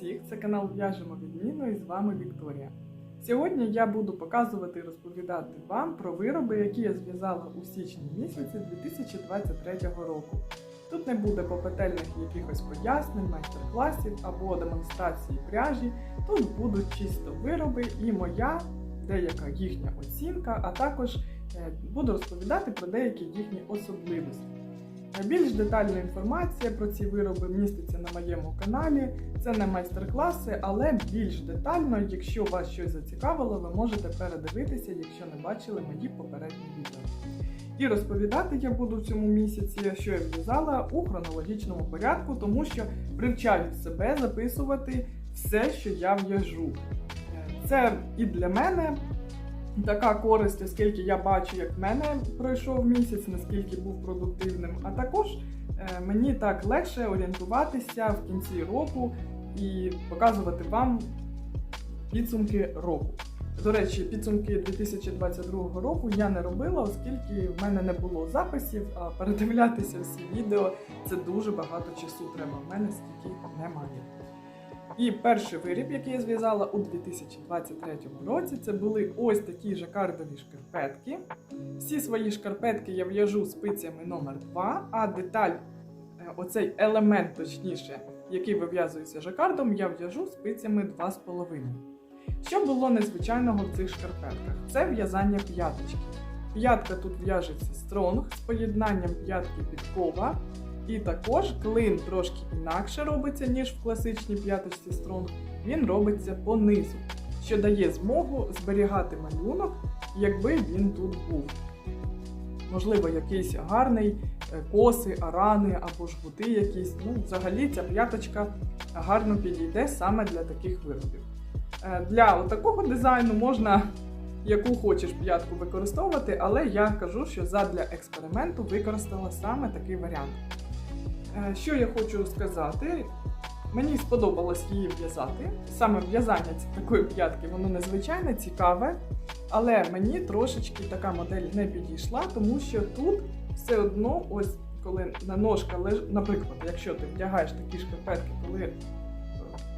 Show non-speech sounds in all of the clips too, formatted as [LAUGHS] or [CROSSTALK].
всіх! Це канал В'яжемо відмінно і з вами Вікторія. Сьогодні я буду показувати і розповідати вам про вироби, які я зв'язала у січні місяці 2023 року. Тут не буде попетельних якихось пояснень, майстер-класів або демонстрації пряжі. Тут будуть чисто вироби і моя деяка їхня оцінка, а також е, буду розповідати про деякі їхні особливості. Більш детальна інформація про ці вироби міститься на моєму каналі. Це не майстер-класи, але більш детально, якщо вас щось зацікавило, ви можете передивитися, якщо не бачили мої попередні відео. І розповідати я буду в цьому місяці, що я в'язала у хронологічному порядку, тому що привчаю себе записувати все, що я в'яжу. Це і для мене така користь, оскільки я бачу, як в мене пройшов місяць, наскільки був продуктивним, а також е, мені так легше орієнтуватися в кінці року і показувати вам підсумки року. До речі, підсумки 2022 року я не робила, оскільки в мене не було записів, а передивлятися всі відео це дуже багато часу треба. В мене стільки немає. І перший виріб, який я зв'язала у 2023 році, це були ось такі жакардові шкарпетки. Всі свої шкарпетки я в'яжу спицями номер 2 а деталь, е, оцей елемент, точніше, який вив'язується жакардом, я в'яжу спицями 2,5. Що було незвичайного в цих шкарпетках? Це в'язання п'яточки. П'ятка тут в'яжеться стронг з поєднанням п'ятки підкова. І також клин трошки інакше робиться, ніж в класичній п'яточці Strong. Він робиться понизу, що дає змогу зберігати малюнок, якби він тут був. Можливо, якийсь гарний е, коси, арани або жгути якісь. Ну, взагалі ця п'яточка гарно підійде саме для таких виробів. Е, Для такого дизайну можна яку хочеш п'ятку використовувати, але я кажу, що задля експерименту використала саме такий варіант. Е, Що я хочу сказати? Мені сподобалось її в'язати. Саме в'язання такої п'ятки, воно незвичайне, цікаве, але мені трошечки така модель не підійшла, тому що тут все одно, ось коли на ножка лежить, наприклад, якщо ти вдягаєш такі шкарпетки, коли е,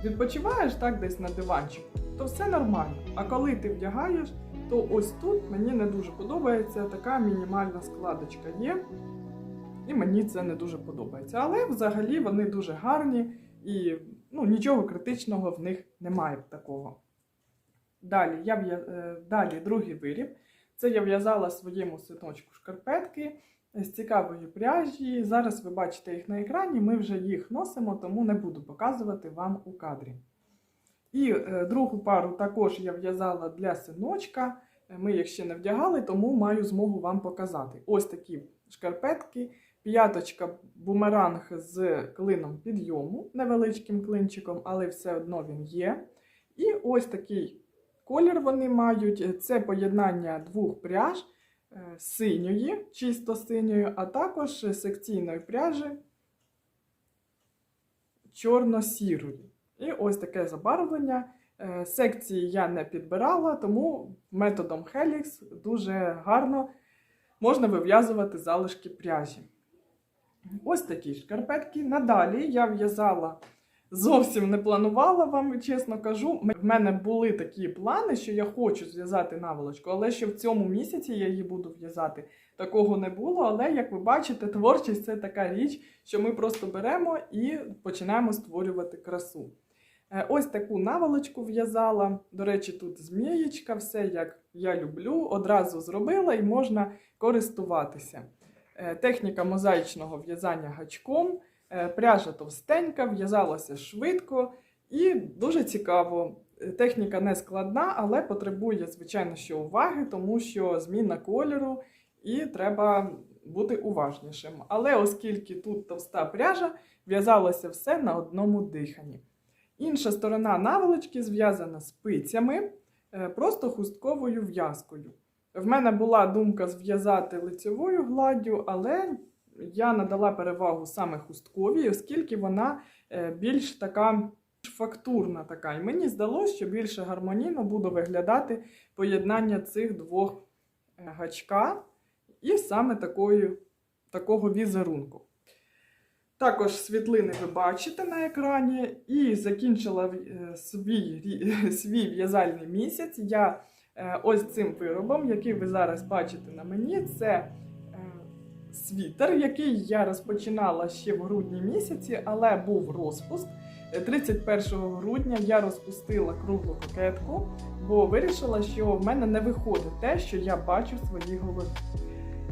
відпочиваєш так десь на диванчику, то все нормально. А коли ти вдягаєш, то ось тут мені не дуже подобається така мінімальна складочка є. І мені це не дуже подобається. Але взагалі вони дуже гарні і ну, нічого критичного в них немає такого. Далі, я е, далі другий виріб. Це я в'язала своєму синочку шкарпетки з цікавої пряжі. Зараз ви бачите їх на екрані, ми вже їх носимо, тому не буду показувати вам у кадрі. І е, другу пару також я в'язала для синочка. Ми їх ще не вдягали, тому маю змогу вам показати. Ось такі шкарпетки. П'яточка бумеранг з клином підйому, невеличким клинчиком, але все одно він є. І ось такий колір вони мають. Це поєднання двох пряж е, синьої, чисто синьої, а також секційної пряжі чорно-сірої. І ось таке забарвлення. Е, Секції я не підбирала, тому методом Helix дуже гарно можна вив'язувати залишки пряжі. Ось такі шкарпетки. Надалі я в'язала, зовсім не планувала вам, чесно кажу. В мене були такі плани, що я хочу зв'язати наволочку, але ще в цьому місяці я її буду в'язати. Такого не було, але як ви бачите, творчість це така річ, що ми просто беремо і починаємо створювати красу. Е, Ось таку наволочку в'язала. До речі, тут змієчка, все як я люблю. Одразу зробила і можна користуватися. Е, Техніка мозаїчного в'язання гачком, е, пряжа товстенька, в'язалася швидко і дуже цікаво. Е, Техніка не складна, але потребує, звичайно, що уваги, тому що зміна кольору і треба бути уважнішим. Але оскільки тут товста пряжа, в'язалося все на одному диханні. Інша сторона наволочки зв'язана спицями, просто хустковою в'язкою. В мене була думка зв'язати лицьовою гладдю, але я надала перевагу саме хустковій, оскільки вона е, більш така фактурна така. І мені здалося, що більше гармонійно буде виглядати поєднання цих двох е, гачка і саме такої, такого візерунку. Також світлини ви бачите на екрані, і закінчила е, свій, [LAUGHS] свій в'язальний місяць. Я ось цим виробом, який ви зараз бачите на мені, це е, світер, який я розпочинала ще в грудні місяці, але був розпуск. Е, 31 грудня я розпустила круглу кокетку, бо вирішила, що в мене не виходить те, що я бачу в своїй голові.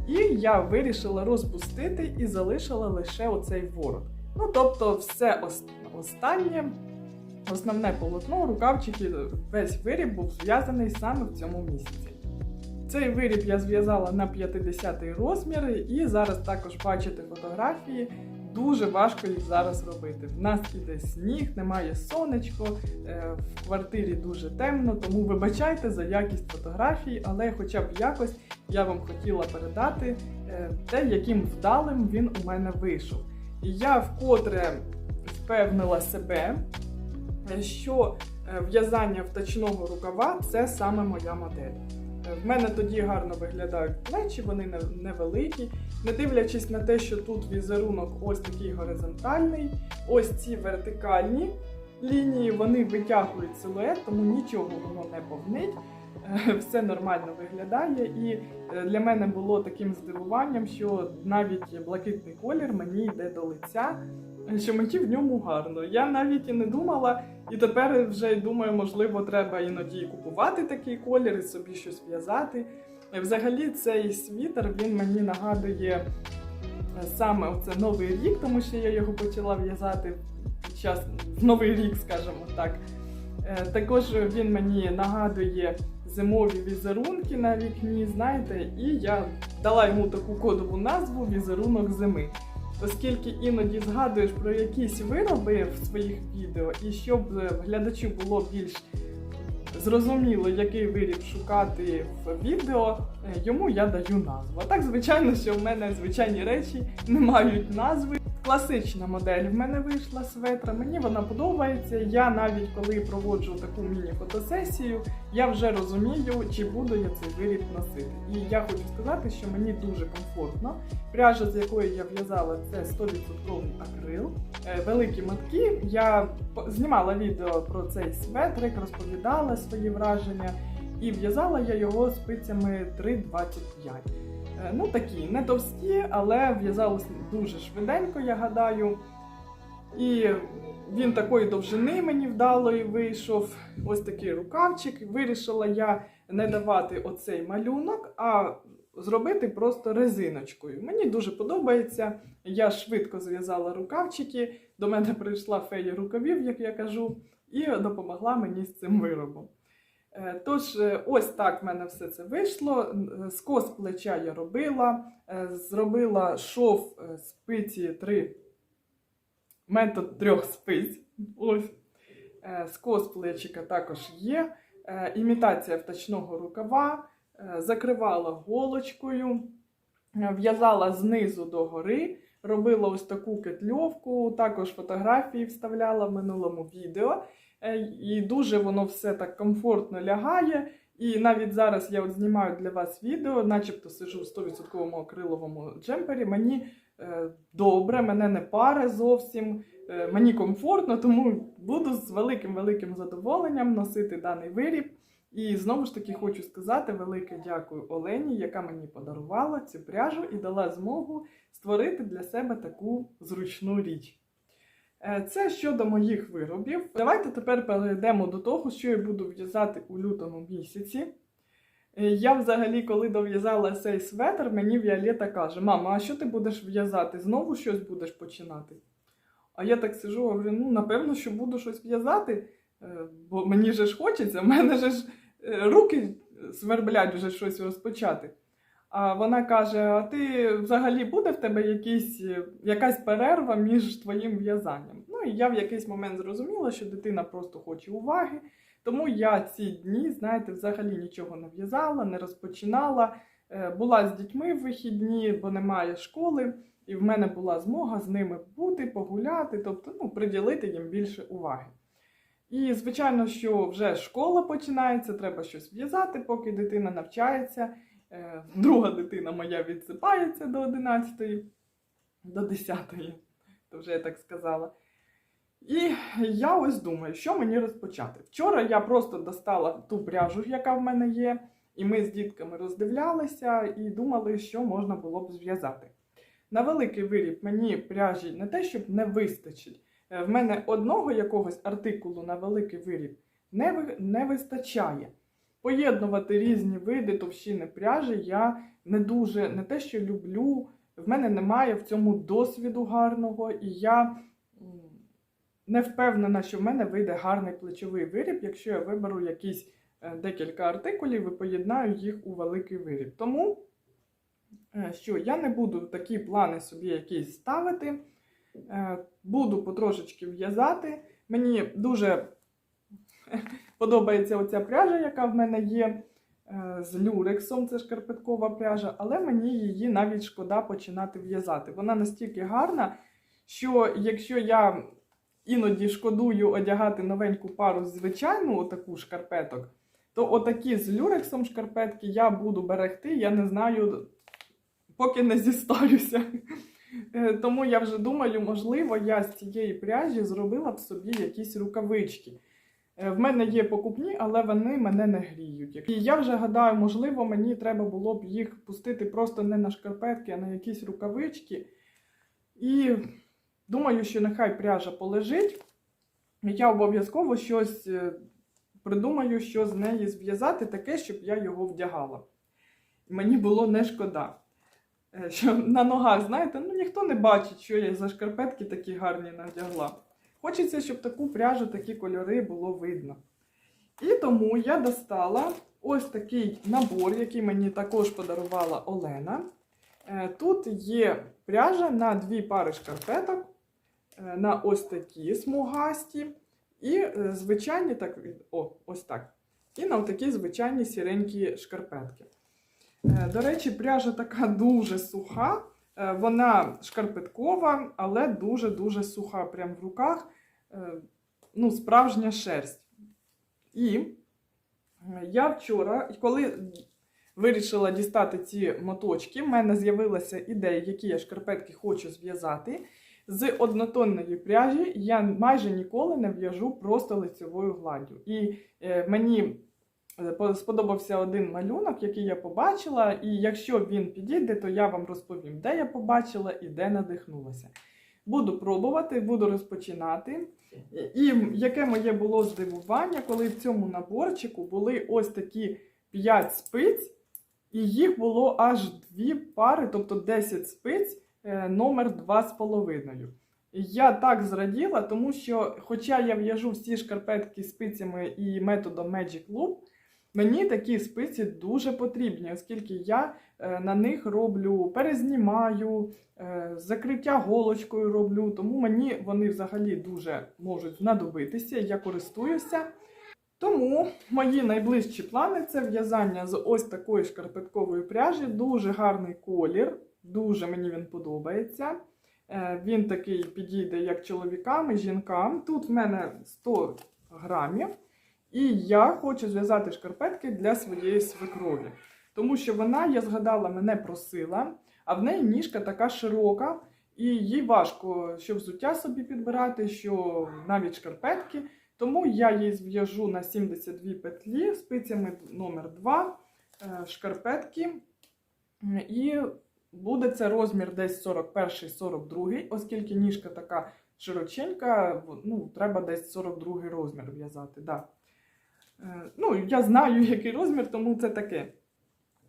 І я вирішила розпустити і залишила лише оцей ворот. Ну, тобто, все останнє, основне полотно, рукавчики, весь виріб був зв'язаний саме в цьому місяці. Цей виріб я зв'язала на 50 розмір, і зараз також бачите фотографії. Дуже важко їх зараз робити. В нас іде сніг, немає сонечко, е, в квартирі дуже темно, тому вибачайте за якість фотографій, але хоча б якось я вам хотіла передати е, те, яким вдалим він у мене вийшов. І я вкотре впевнила себе, що е, в'язання втачного рукава це саме моя модель. Е, В мене тоді гарно виглядають плечі, вони невеликі. Не дивлячись на те, що тут візерунок ось такий горизонтальний, ось ці вертикальні лінії, вони витягують силует, тому нічого воно не повнить. Е, Все нормально виглядає, і для мене було таким здивуванням, що навіть блакитний колір мені йде до лиця, що мені в ньому гарно. Я навіть і не думала, і тепер вже думаю, можливо, треба іноді купувати такий колір і собі щось в'язати. Взагалі, цей світер він мені нагадує е, саме оце новий рік, тому що я його почала в'язати під час новий рік, скажімо так. Е, Також він мені нагадує зимові візерунки на вікні, знаєте, і я дала йому таку кодову назву візерунок зими. Оскільки іноді згадуєш про якісь вироби в своїх відео, і щоб е, глядачу було більш зрозуміло, який виріб шукати в відео, йому я даю назву. Так, звичайно, що в мене звичайні речі не мають назви. Класична модель в мене вийшла светра. Мені вона подобається. Я навіть коли проводжу таку міні-фотосесію, я вже розумію, чи буду я цей виріб носити. І я хочу сказати, що мені дуже комфортно. Пряжа, з якої я в'язала, це 100% акрил. Е, Великі матки. Я знімала відео про цей светрик, розповідала свої враження, і в'язала я його спицями 3,25. Е, Ну такі, не товсті, але в'язалось дуже швиденько, я гадаю. І він такої довжини мені вдалої вийшов. Ось такий рукавчик. Вирішила я не давати оцей малюнок, а зробити просто резиночкою. Мені дуже подобається. Я швидко зв'язала рукавчики. До мене прийшла фея рукавів, як я кажу, і допомогла мені з цим виробом. Е, Тож, е, ось так в мене все це вийшло. Е, Скос плеча я робила, е, зробила шов е, спиці 3, метод трьох спиць. Ось. Е, Скос плечика також є. Е, Імітація втачного рукава, е, закривала голочкою, е, в'язала знизу до гори, робила ось таку кетльовку, також фотографії вставляла в минулому відео. Е, І дуже воно все так комфортно лягає. І навіть зараз я от знімаю для вас відео, начебто сижу в 100% акриловому джемпері. Мені е, добре, мене не паре зовсім. е, Мені комфортно, тому буду з великим великим задоволенням носити даний виріб. І знову ж таки хочу сказати велике дякую Олені, яка мені подарувала цю пряжу і дала змогу створити для себе таку зручну річ. Е, Це щодо моїх виробів. Давайте тепер перейдемо до того, що я буду в'язати у лютому місяці. Е, Я взагалі, коли дов'язала цей светр, мені Віолета каже: Мама, а що ти будеш в'язати? Знову щось будеш починати? А я так сижу, говорю, ну напевно, що буду щось в'язати, е, бо мені ж хочеться, в мене ж руки сверблять вже щось розпочати. А вона каже: А ти взагалі буде в тебе якісь, е, якась перерва між твоїм в'язанням? Ну і я в якийсь момент зрозуміла, що дитина просто хоче уваги. Тому я ці дні, знаєте, взагалі нічого не в'язала, не розпочинала. Е, Була з дітьми в вихідні, бо немає школи, і в мене була змога з ними бути, погуляти, тобто ну, приділити їм більше уваги. І, звичайно, що вже школа починається, треба щось в'язати, поки дитина навчається. Е, Друга дитина моя відсипається до 11, до 10, то вже я так сказала. І я ось думаю, що мені розпочати. Вчора я просто достала ту пряжу, яка в мене є, і ми з дітками роздивлялися і думали, що можна було б зв'язати. На великий виріб мені пряжі не те, щоб не вистачить. Е, В мене одного якогось артикулу на великий виріб не, не вистачає. Поєднувати різні види товщини пряжі я не дуже не те, що люблю. В мене немає в цьому досвіду гарного, і я не впевнена, що в мене вийде гарний плечовий виріб, якщо я виберу якісь е, декілька артикулів і поєднаю їх у великий виріб. Тому е, що я не буду такі плани собі якісь ставити, е, буду потрошечки в'язати. Мені дуже подобається оця пряжа, яка в мене є е, з люрексом, це шкарпеткова пряжа, але мені її навіть шкода починати в'язати. Вона настільки гарна, що якщо я іноді шкодую одягати новеньку пару звичайну отаку шкарпеток, то отакі з люрексом шкарпетки я буду берегти, я не знаю, поки не зістарюся. Е, Тому я вже думаю, можливо, я з цієї пряжі зробила б собі якісь рукавички. Е, В мене є покупні, але вони мене не гріють. І я вже гадаю, можливо, мені треба було б їх пустити просто не на шкарпетки, а на якісь рукавички. І думаю, що нехай пряжа полежить. Я обов'язково щось е, придумаю, що з неї зв'язати, таке, щоб я його вдягала. Мені було не шкода. Е, Що на ногах, знаєте, ну ніхто не бачить, що я за шкарпетки такі гарні надягла. Хочеться, щоб таку пряжу, такі кольори було видно. І тому я достала ось такий набор, який мені також подарувала Олена. Е, Тут є пряжа на дві пари шкарпеток, е, на ось такі смугасті, і е, звичайні, так, о, ось так. І на такі звичайні сіренькі шкарпетки. До речі, пряжа така [LAUGHS] дуже суха. Е, Вона шкарпеткова, але дуже-дуже суха. Прям в руках. Е, Ну, справжня шерсть. І е, я вчора, коли вирішила дістати ці моточки, в мене з'явилася ідея, які я шкарпетки хочу зв'язати. З однотонної пряжі я майже ніколи не в'яжу просто лицевою гладдю. І мені сподобався один малюнок, який я побачила, і якщо він підійде, то я вам розповім, де я побачила і де надихнулася. Буду пробувати, буду розпочинати. І яке моє було здивування, коли в цьому наборчику були ось такі 5 спиць, і їх було аж дві пари, тобто 10 спиць, е, номер 2,5. Я так зраділа, тому що, хоча я в'яжу всі шкарпетки спицями і методом Magic Loop, мені такі спиці дуже потрібні, оскільки я е, на них роблю, перезнімаю, е, закриття голочкою роблю, тому мені вони взагалі дуже можуть знадобитися, я користуюся. Тому мої найближчі плани це в'язання з ось такої шкарпеткової пряжі. Дуже гарний колір, дуже мені він подобається. Е, Він такий підійде як чоловікам і жінкам. Тут в мене 100 грамів. І я хочу зв'язати шкарпетки для своєї свекрові. Тому що вона, я згадала, мене просила, а в неї ніжка така широка, і їй важко що взуття собі підбирати, що навіть шкарпетки. Тому я її зв'яжу на 72 петлі спицями номер 2 е, шкарпетки. І буде це розмір десь 41-42, оскільки ніжка така широченька, ну, треба десь 42 розмір в'язати. Да. Е, Ну, я знаю, [LAUGHS] який розмір, тому це таке.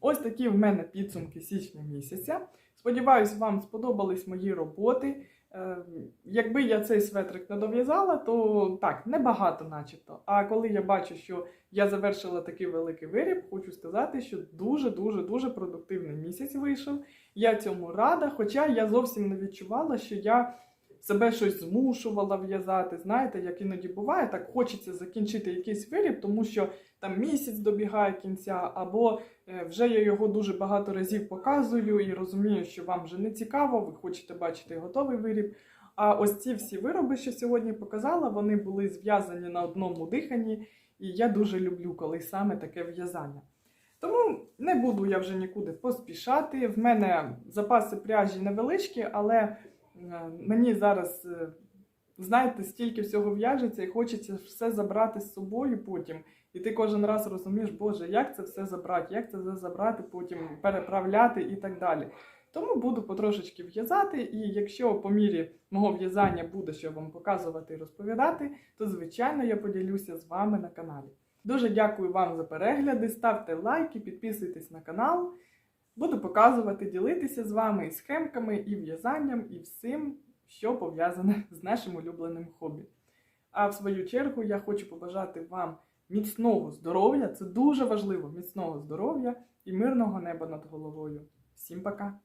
Ось такі в мене підсумки січня місяця. Сподіваюсь, вам сподобались мої роботи. Е, Якби я цей светрик не дов'язала, то так, небагато начебто. А коли я бачу, що я завершила такий великий виріб, хочу сказати, що дуже-дуже дуже продуктивний місяць вийшов. Я цьому рада, хоча я зовсім не відчувала, що я себе щось змушувала в'язати. Знаєте, як іноді буває, так хочеться закінчити якийсь виріб, тому що там місяць добігає кінця, або е, вже я його дуже багато разів показую і розумію, що вам вже не цікаво, ви хочете бачити готовий виріб. А ось ці всі вироби, що сьогодні показала, вони були зв'язані на одному диханні, і я дуже люблю, коли саме таке в'язання. Тому не буду я вже нікуди поспішати. В мене запаси пряжі невеличкі, але мені зараз е, знаєте, стільки всього в'яжеться і хочеться все забрати з собою потім. І ти кожен раз розумієш, Боже, як це все забрати, як це все забрати, потім переправляти і так далі. Тому буду потрошечки в'язати, і якщо по мірі мого в'язання буде що вам показувати і розповідати, то звичайно я поділюся з вами на каналі. Дуже дякую вам за перегляди, ставте лайки, підписуйтесь на канал. Буду показувати, ділитися з вами і схемками, і в'язанням, і всім, що пов'язане з нашим улюбленим хобі. А в свою чергу я хочу побажати вам міцного здоров'я, це дуже важливо, міцного здоров'я і мирного неба над головою. Всім пока!